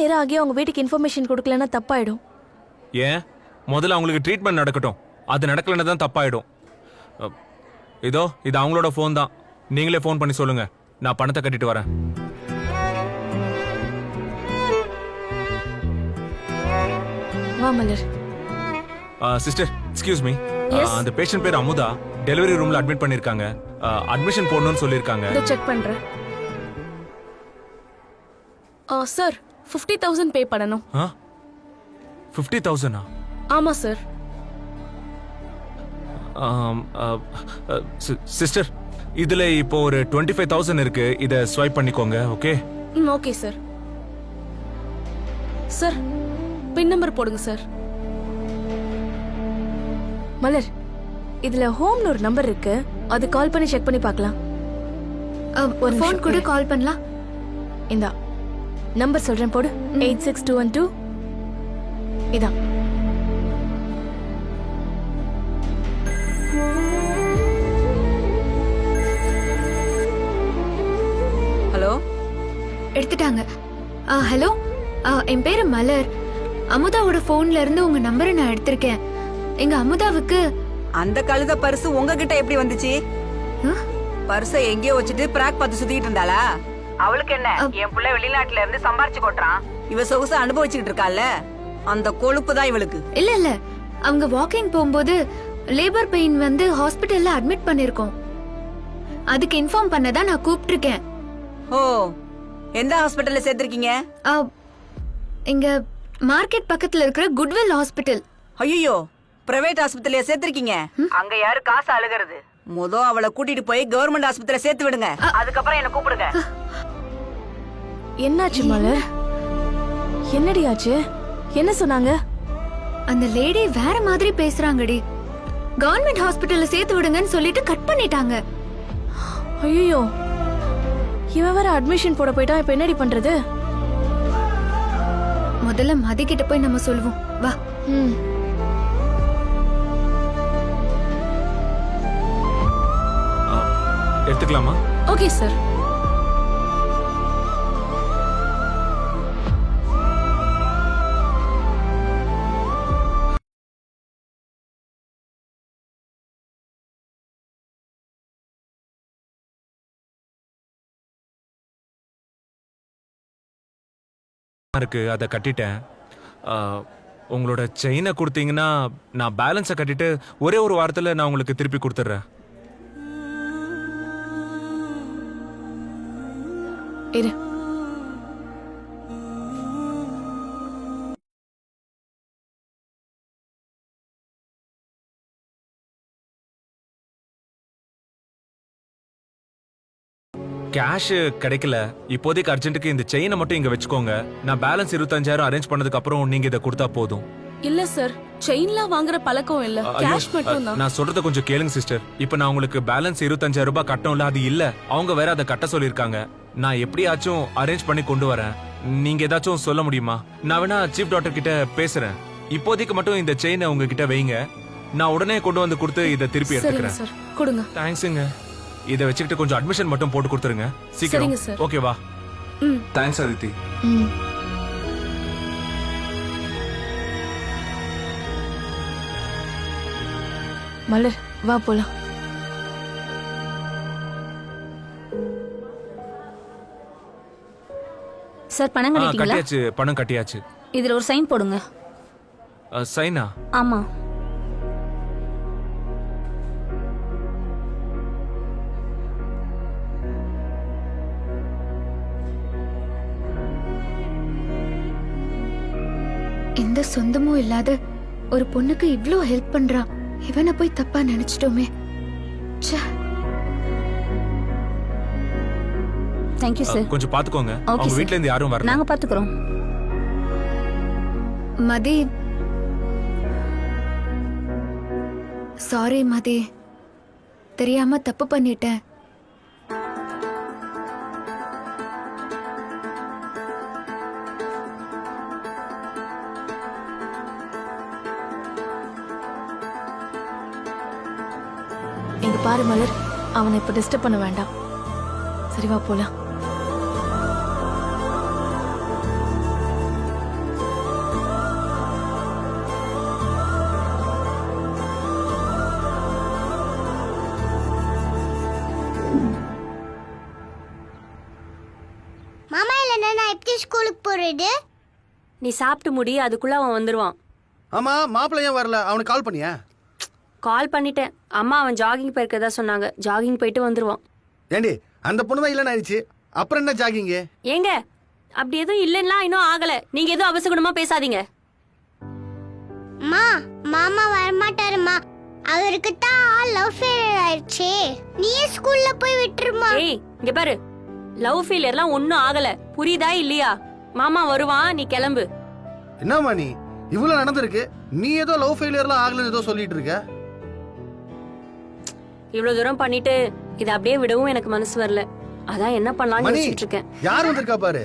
நேரம் ஆகி அவங்க வீட்டுக்கு இன்ஃபர்மேஷன் கொடுக்கலன்னா தப்பாயிடும். ஏன்? முதல்ல அவங்களுக்கு ட்ரீட்மெண்ட் நடக்கட்டும். அது நடக்கலைன்னு தான் தப்பாயிடும். இதோ இது அவங்களோட ஃபோன் தான். நீங்களே ஃபோன் பண்ணி சொல்லுங்க. நான் பணத்தை கட்டிட்டு வரேன். வா மலர். சிஸ்டர் எக்ஸ்கியூஸ் மீ அந்த பேஷண்ட் பேர் அமுதா. டெலிவரி ரூம்ல அட்மிட் பண்ணிருக்காங்க. அட்மிஷன் போடணும்னு சொல்லியிருக்காங்க. இதோ செக் பண்றேன். சார் ஃபிஃப்டி தௌசண்ட் பே பண்ணணும். ஃபிஃப்டி தௌசண்டா ஆமா சார் சிஸ்டர் இதுல இப்போ ஒரு டுவெண்ட்டி ஃபைவ் தௌசண்ட் இருக்கு. இதை ஸ்வைப் பண்ணிக்கோங்க ஓகே ம் okay sir sir pin number போடுங்க சார் மலர் இதுல ஹோம்னு ஒரு நம்பர் இருக்கு. அது கால் பண்ணி செக் பண்ணி பார்க்கலாம். ஒரு ஃபோன் கூட. கால் பண்ணலாம். இந்தா. நம்பர் சொல்றேன் போடு. Eight six two one two இதான். ஹலோ? எடுத்துட்டாங்க. ஆ ஹலோ? ஆ, என் பேரு மலர். அமுதாவோட போன்ல இருந்து உங்க நம்பரை நான் எடுத்திருக்கேன். எங்க அமுதாவுக்கு அந்த கழுத பரிசு உங்ககிட்ட எப்படி வந்துச்சு? பரிசை எங்கேயோ வச்சுட்டு பிராக் பார்த்து சுத்திட்டு இருந்தாளா? அவளுக்கு என்ன? என் புள்ள வெளிநாட்டுல இருந்து சம்பாரிச்சு கொட்டுறான். இவ சொகுசு அனுபவிச்சுக்கிட்டு இருக்கால அந்த கொழுப்பு தான் இவளுக்கு. இல்ல இல்ல. அவங்க வாக்கிங் போகும்போது லேபர் பெயின் வந்து ஹாஸ்பிட்டல்ல அட்மிட் பண்ணிருக்கோம். அதுக்கு இன்ஃபார்ம் பண்ண தான் நான் கூப்பிட்டிருக்கேன். ஓ எந்த ஹாஸ்பிட்டல்ல சேர்த்திருக்கீங்க? ஆ, இங்க மார்க்கெட் பக்கத்துல இருக்கிற குட்வில் ஹாஸ்பிட்டல் ஐயோ பிரைவேட் ஆஸ்பத்திரியில சேர்த்திருக்கீங்க? அங்க யாரு காசு அழுகிறது? முத அவளை கூட்டிட்டு போய் கவர்மெண்ட் ஆஸ்பத்திரியில சேர்த்து விடுங்க. அதுக்கப்புறம் என்ன கூப்பிடுங்க. என்னாச்சு மலர்? என்னடி ஆச்சு என்ன சொன்னாங்க? அந்த லேடி வேற மாதிரி பேசுறாங்கடி. கவர்மெண்ட் ஹாஸ்பிட்டல்ல சேர்த்து விடுங்கன்னு சொல்லிட்டு கட் பண்ணிட்டாங்க. ஐயோ இவன் வேற அட்மிஷன் போட போயிட்டா இப்ப என்னடி பண்றது? முதல்ல மதி கிட்ட போய் நம்ம சொல்லுவோம். வா. ம். எடுத்துக்கலாமா? Okay sir. இருக்குது அதை கட்டிட்டேன். உங்களோட செயினை கொடுத்தீங்கன்னா நான் பேலன்ஸை கட்டிட்டு ஒரே ஒரு வாரத்தில் நான் உங்களுக்கு திருப்பி கொடுத்துட்றேன். இரு. கேஷ் கிடைக்கல. இப்போதைக்கு அர்ஜென்ட்டுக்கு இந்த செயினை மட்டும் இங்க வச்சுக்கோங்க. நான் பேலன்ஸ் இருபத்தஞ்சாயிரம் அரேஞ்ச் பண்ணதுக்கு அப்புறம் நீங்க இதை கொடுத்தா போதும். இல்ல சார் செயின்லாம் வாங்குற பழக்கம் இல்ல. கேஷ் மட்டும் தான் நான் சொல்றத கொஞ்சம் கேளுங்க சிஸ்டர் இப்போ நான் உங்களுக்கு பேலன்ஸ் இருபத்தஞ்சாயிரம் ரூபாய் கட்டணும்ல அது இல்ல. அவங்க வேற அதை கட்ட சொல்லியிருக்காங்க. நான் எப்படியாச்சும் அரேஞ்ச் பண்ணி கொண்டு வரேன். நீங்க ஏதாச்சும் சொல்ல முடியுமா? நான் வேணா சீஃப் டாக்டர் கிட்ட பேசுறேன். இப்போதைக்கு மட்டும் இந்த செயினை உங்ககிட்ட வைங்க. நான் உடனே கொண்டு வந்து கொடுத்து இதை திருப்பி எடுத்துக்கிறேன். கொடுங்க. தேங்க்ஸுங்க இதை வச்சுக்கிட்டு கொஞ்சம் அட்மிஷன் மட்டும் போட்டு கொடுத்துருங்க. சரிங்க சீக்கிரம் சார். ஓகேவா ம். தேங்க்ஸ் அதித்தி ம். மலர் வா போலாம். சார் பணம் ஆ, கட்டிட்டீங்களா? கட்டியாச்சு. பணம் கட்டியாச்சு. இதுல ஒரு சைன் போடுங்க. சைனா? ஆமா. எந்த சொந்தமும் இல்லாத ஒரு பொண்ணுக்கு இவ்ளோ ஹெல்ப் பண்றான் இவனை போய் தப்பா நினைச்சிட்டோமே. ச்சே. தேங்க்யூ அ, சார் கொஞ்சம் பாத்துக்கோங்க. அவங்க. வீட்ல இருந்து யாரும் வரல. நாங்க பாத்துக்கிறோம். மதி. சாரி மதி. தெரியாம தப்பு பண்ணிட்டேன். பாரு மலர் அவனை இப்போ டிஸ்டர்ப் பண்ண வேண்டாம். சரிவா போலாம். மாமா இல்லைன்னா நான் எப்படி ஸ்கூலுக்கு போறது? நீ சாப்பிட்டு முடி அதுக்குள்ள அவன் வந்துருவான். ஆமா மாப்பிள்ளை ஏன் வரல? அவனுக்கு கால் பண்ணியா? கால் பண்ணிட்டேன். அம்மா அவன் ஜாகிங் போயிருக்கதா சொன்னாங்க. ஜாகிங் போயிட்டு வந்துருவான். ஏண்டி அந்த பொண்ணு தான் இல்லைன்னு ஆயிடுச்சு. அப்புறம் என்ன ஜாகிங்க ஏங்க அப்படி எதுவும் இல்லைன்னா இன்னும் ஆகல. நீங்க எதுவும் அவசகுணமா பேசாதீங்க. மா மாமா வரமாட்டாருமா. அவருக்கு தான் லவ் ஃபெயிலியர் ஆயிடுச்சு. நீயே ஸ்கூல்ல போய் விட்டுருமா. ஏய் இங்க பாரு. லவ் ஃபெயிலியர்லாம் ஒன்னும் ஆகல. புரியுதா இல்லையா? மாமா வருவான் நீ கிளம்பு. என்னம்மா நீ? இவ்வளவு நடந்திருக்கு. நீ ஏதோ லவ் ஃபெயிலியர்லாம் ஆகலன்னு ஏதோ சொல்லிட்டு இருக்க. இவ்வளவு தூரம் பண்ணிட்டு இதை அப்படியே விடவும் எனக்கு மனசு வரல. அதான் என்ன பண்ணலாம்னு மணி யோசிச்சுட்டு இருக்கேன் யார் வந்திருக்கா பாரு?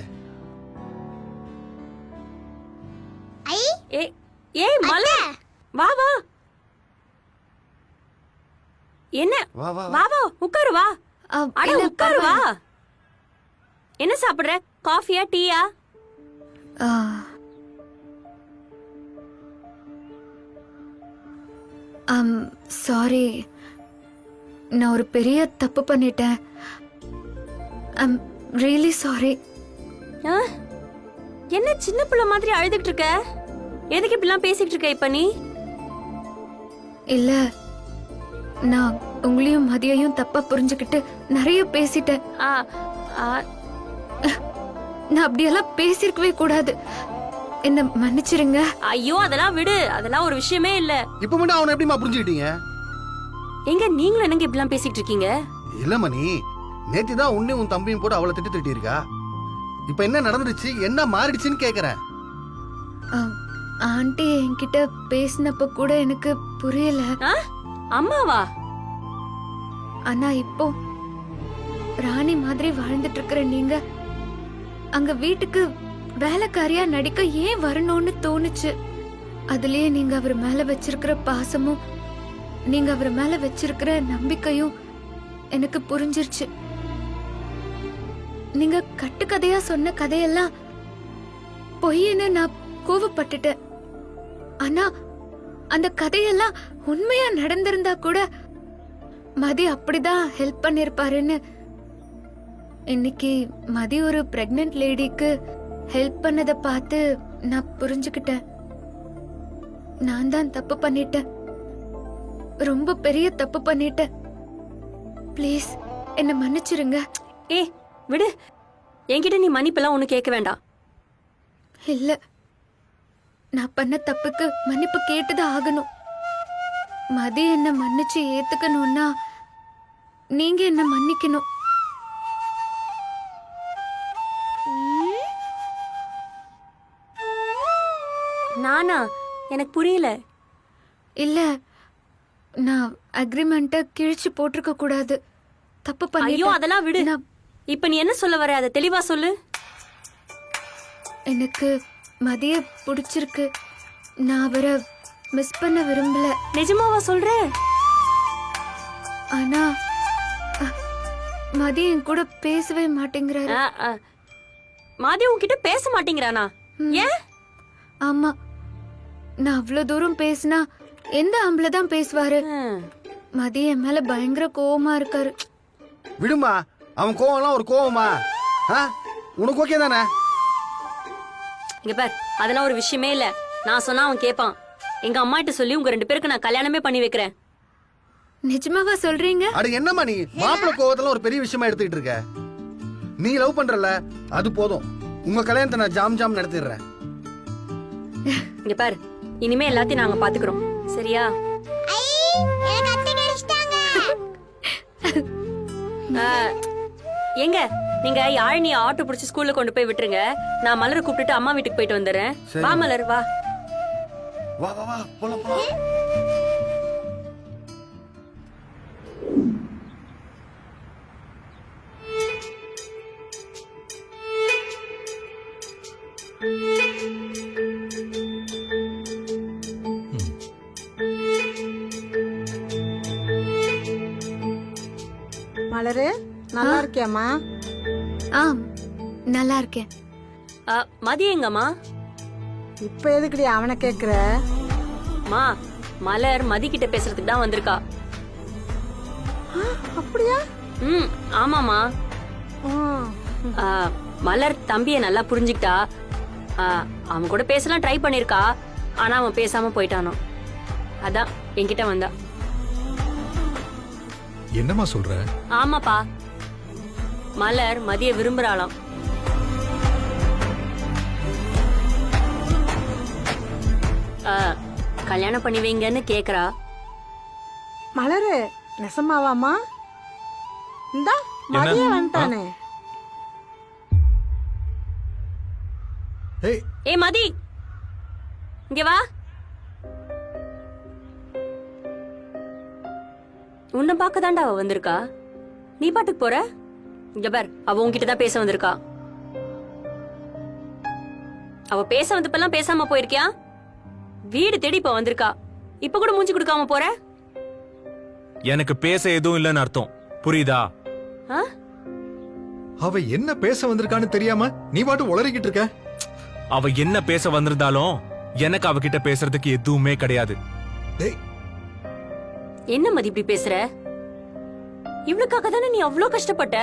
ஐ? ஏய் ஏய் மலர்! வா வா! என்ன? வா வா வா. வா உட்காரு வா. அட இல்ல, உட்காரு வா. என்ன சாப்பிடுற? காஃபியா டீயா? ஆ. அம் சாரி நான் ஒரு பெரிய தப்பு பண்ணிட்டேன். ஐம் ரியலி சாரி ஆ? என்ன சின்ன பிள்ளை மாதிரி அழுதுகிட்டு இருக்க? எதுக்கு இப்படிலாம் பேசிக்கிட்டு இருக்க இப்ப நீ? இல்ல நான் உங்களையும் மதியையும் தப்பா புரிஞ்சுக்கிட்டு நிறைய பேசிட்டேன். நான் அப்படியெல்லாம் பேசியிருக்கவே கூடாது. என்ன மன்னிச்சிருங்க. ஐயோ அதெல்லாம் விடு. அதெல்லாம் ஒரு விஷயமே இல்ல. இப்ப மட்டும் அவனை எப்படிமா புரிஞ்சுக்கிட்டீங்க? எங்க நீங்களும் என்னங்க இப்படிலாம் பேசிட்டு இருக்கீங்க இல்ல மணி. நேத்தி தான் உன்னை உன் தம்பியும் போட்டு அவளை திட்டு திட்டி இருக்கா இப்ப என்ன நடந்துருச்சு என்ன மாறிடுச்சுன்னு கேக்குறேன். ஆண்டி என்கிட்ட பேசினப்ப கூட எனக்கு புரியல. ஆ? அம்மாவா? ஆனா இப்போ ராணி மாதிரி வாழ்ந்துட்டு இருக்கிற நீங்க அங்க வீட்டுக்கு வேலைக்காரியா நடிக்க ஏன் வரணும்னு தோணுச்சு? அதுலயே நீங்க அவர் மேல வச்சிருக்கிற பாசமும் நீங்க அவர் மேல வச்சிருக்கிற நம்பிக்கையும் எனக்கு புரிஞ்சிருச்சு. நீங்க கட்டுக்கதையா சொன்ன கதையெல்லாம் பொய்ன்னு நான் கோவப்பட்டுட்டேன். ஆனா அந்த கதையெல்லாம் உண்மையா நடந்திருந்தா கூட மதி அப்படிதான் ஹெல்ப் பண்ணிருப்பாருன்னு. இன்னைக்கு மதி ஒரு பிரெக்னென்ட் லேடிக்கு ஹெல்ப் பண்ணதை பார்த்து நான் புரிஞ்சுக்கிட்டேன். நான் தான் தப்பு பண்ணிட்டேன். ரொம்ப பெரிய தப்பு பண்ணிட்டேன் ப்ளீஸ் என்ன மன்னிச்சிருங்க. ஏய் விடு. என்கிட்ட நீ மன்னிப்பெல்லாம் ஒண்ணு கேட்க வேண்டாம். இல்ல. நான் பண்ண தப்புக்கு மன்னிப்பு கேட்டுதான் ஆகணும். மதி என்ன மன்னிச்சு ஏத்துக்கணும்னா நீங்க என்ன மன்னிக்கணும். நானா? எனக்கு புரியல. இல்ல. நான் அக்ரிமெண்ட்டை கிழிச்சு போட்டிருக்க கூடாது. தப்பு ஐயோ அதெல்லாம் விடு. நான் இப்ப நீ என்ன சொல்ல வர? அதை தெளிவா சொல்லு. எனக்கு மதிய பிடிச்சிருக்கு. நான் அவரை மிஸ் பண்ண விரும்பல. நிஜமாவா சொல்ற? ஆனா அஹ், மதிய என் கூட பேசவே மாட்டேங்கிறாரு. ஆ, ஆ. மாதி உன்கிட்ட பேச மாட்டேங்கிறானா? ஏன்? ஆமா. நான் அவ்வளவு தூரம் பேசினா எந்த ஆம்பளை தான் பேசுவாரு. மதிய என் மேல பயங்கர கோவமா இருக்காரு. விடுமா அவன் கோவம்லாம் ஒரு கோவமா? ஆ? உனக்கு ஓகே தானே? இங்க பார் அதெல்லாம் ஒரு விஷயமே இல்ல. நான் சொன்னா அவன் கேட்பான் எங்க அம்மாட்ட சொல்லி உங்க ரெண்டு பேருக்கு நான் கல்யாணமே பண்ணி வைக்கிறேன். நிஜமாவா சொல்றீங்க? அட என்னம்மா நீ? மாப்பிள்ளை கோவத்தெல்லாம் ஒரு பெரிய விஷயமா எடுத்துக்கிட்டு இருக்க. நீ லவ் பண்றல அது போதும். உங்க கல்யாணத்தை நான் ஜாம் ஜாம் நடத்திடுறேன். இங்க பாரு இனிமே எல்லாத்தையும் நாங்க பாத்துக்கிறோம். சரியா? எங்க? நீங்க யாழினி ஆட்டோ பிடிச்சி ஸ்கூல்ல கொண்டு போய் விட்டுருங்க. நான் மலரை கூப்பிட்டுட்டு அம்மா வீட்டுக்கு போயிட்டு வந்துடுறேன். வா மலர் வா. வா வா வா போலாம் போலாம். இருக்கியாம்மா ஆ நல்லா இருக்கேன். ஆ, மதியம் எங்கம்மா? இப்ப எதுக்குடி அவனை கேக்குற? மா மலர் மதி கிட்ட பேசுறதுக்கு தான் வந்திருக்கா. அப்படியா? ம் ஆமாமா மலர் தம்பிய நல்லா புரிஞ்சுக்கிட்டா ஆ, அவன் கூட பேசலாம் ட்ரை பண்ணிருக்கா ஆனா அவன் பேசாம போயிட்டானோ. அதான் என்கிட்ட வந்தா. என்னம்மா சொல்ற? ஆமாப்பா. மலர் மதிய விரும்புறாளாம். ஆ, கல்யாணம் பண்ணி வைங்கன்னு கேக்குறா. மலரு நெசமாவாமா இந்தா மதிய வந்துட்டானே. ஏய். ஏ மதி. இங்க வா. உன்னை பார்க்க தாண்டா அவ வந்திருக்கா. நீ பாட்டுக்கு போற? இங்க பார் அவ உன்கிட்ட தான் பேச வந்திருக்கா. அவ பேச வந்தப்பெல்லாம் பேசாம போயிருக்கியா? வீடு தேடி இப்ப வந்திருக்கா. இப்ப கூட மூஞ்சி கொடுக்காம போற? எனக்கு பேச எதுவும் இல்லைன்னு அர்த்தம். புரியுதா? ஆ? அவ என்ன பேச வந்திருக்கான்னு தெரியாம நீ பாட்டு உளறிக்கிட்டு இருக்க? அவ என்ன பேச வந்திருந்தாலும் எனக்கு அவகிட்ட பேசுறதுக்கு எதுவுமே கிடையாது. டேய். என்ன மதி இப்படி பேசுற? இவளுக்காக தானே நீ அவ்ளோ கஷ்டப்பட்ட?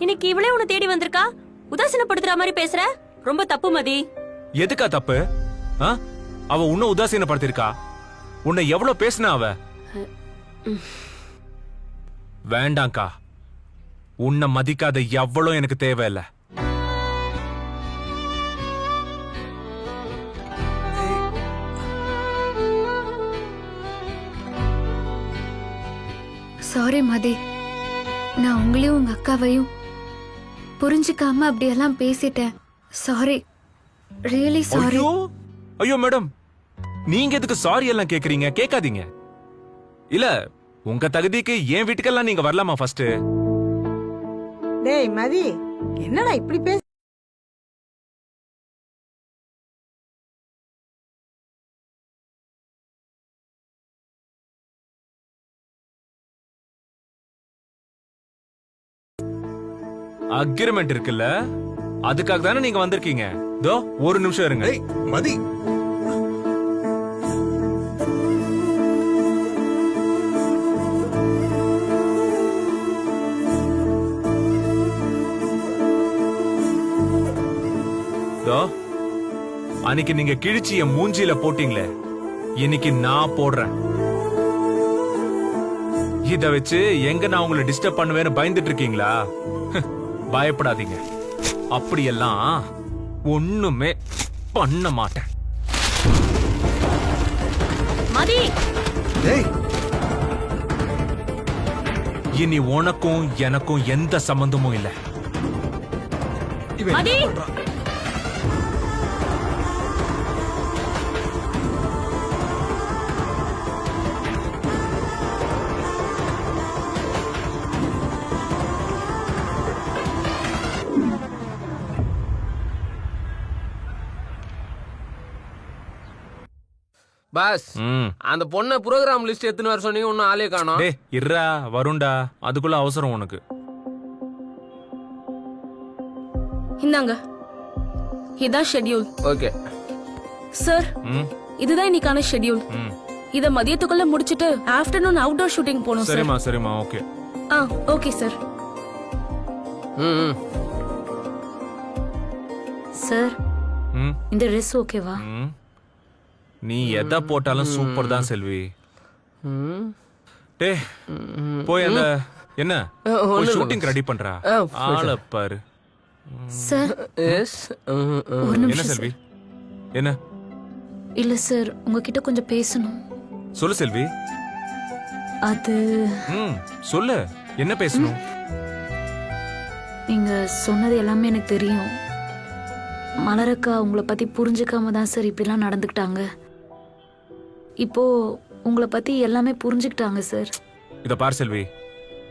இன்னைக்கு இவளே உன்னை தேடி வந்திருக்கா? உதாசீனப்படுத்துற மாதிரி பேசுற? ரொம்ப தப்பு மதி. எதுக்கா தப்பு? ஆ? அவ உன்ன உதாசீனப்படுத்திருக்கா உன்னை எவ்வளவு பேசினா அவ? வேண்டாம்க்கா உன்னை மதிக்காத எவ்வளவு எனக்கு தேவையில்ல. சாரி மதி. நான் உங்களையும் உங்க அக்காவையும் புரிஞ்சுக்காம அப்படியெல்லாம் பேசிட்டேன். சாரி ரியலி சாரி ஐயோ! ஐயோ மேடம். நீங்க எதுக்கு சாரி எல்லாம் கேக்குறீங்க? கேட்காதீங்க. இல்ல உங்க தகுதிக்கு என் வீட்டுக்கெல்லாம் நீங்க வரலாமா ஃபர்ஸ்ட் டேய் மதி. என்னடா இப்படி பேச அக்ரிமெண்ட் இருக்குல்ல? அதுக்காக தானே நீங்க வந்திருக்கீங்க. தோ ஒரு நிமிஷம் இருங்க. மதி. தோ அன்னைக்கு நீங்க கிழிச்சி என் மூஞ்சில போட்டீங்களே. இன்னைக்கு நான் போடுறேன். இத வச்சு எங்க நான் உங்களை டிஸ்டர்ப் பண்ணுவேன்னு பயந்துட்டு இருக்கீங்களா? பயப்படாதீங்க. அப்படியெல்லாம் ஒண்ணுமே பண்ண மாட்டேன். மதி! டேய்! இனி உனக்கும் எனக்கும் எந்த சம்பந்தமும் இல்ல. மதி! பாஸ். அந்த பொண்ணை ப்ரோக்ராம் லிஸ்ட் எடுத்துன்னு வர சொன்னீங்க ஒன்னும் ஆளே காணோம். டேய் இருடா வருண்டா. அதுக்குள்ள அவசரம் உனக்கு. இந்தாங்க. இதான் ஷெட்யூல் ஓகே. சார் இதுதான் இன்னைக்கான ஷெட்யூல் இத மதியத்துக்குள்ள முடிச்சிட்டு ஆஃப்டர்நூன் அவுட்டோர் ஷூட்டிங் போகணும் சார் சரிம்மா சரிம்மா ஓகே. ஆ ஓகே சார் ம். சார் இந்த ட்ரெஸ் ஓகேவா. நீ எதை போட்டாலும் சூப்பர் தான் செல்வி. டே போய் அந்த என்ன? ஷூட்டிங் ரெடி பண்றா? ஆள பாரு. சார் எஸ் என்ன நிமிஷம் செல்வி. என்ன? இல்ல சார் உங்ககிட்ட கொஞ்சம் பேசணும். சொல்லு செல்வி. அது ம் சொல்லு. என்ன பேசணும்? நீங்க சொன்னது எல்லாமே எனக்கு தெரியும். மலரக்கா உங்களை பத்தி புரிஞ்சுக்காம தான் சார் இப்படிலாம் நடந்துக்கிட்டாங்க. இப்போ உங்களை பத்தி எல்லாமே புரிஞ்சுக்கிட்டாங்க சார். இத பார் செல்வி.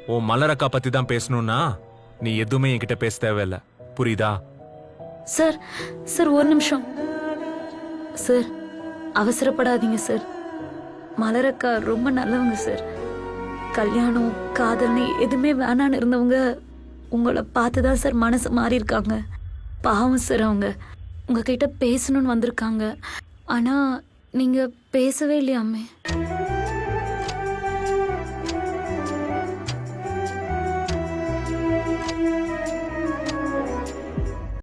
ஓ மலரக்கா பத்தி தான் பேசணும்னா நீ எதுவுமே என்கிட்ட பேச தேவையில்ல. புரியுதா? சார் சார் ஒரு நிமிஷம். சார் அவசரப்படாதீங்க சார். மலரக்கா ரொம்ப நல்லவங்க சார். கல்யாணம் காதல்னு எதுவுமே வேணான்னு இருந்தவங்க உங்களை பார்த்து தான் சார் மனசு மாறி இருக்காங்க பாவம் சார் அவங்க. உங்ககிட்ட பேசணும்னு வந்திருக்காங்க. ஆனா நீங்க பேசவே இல்லையாமே?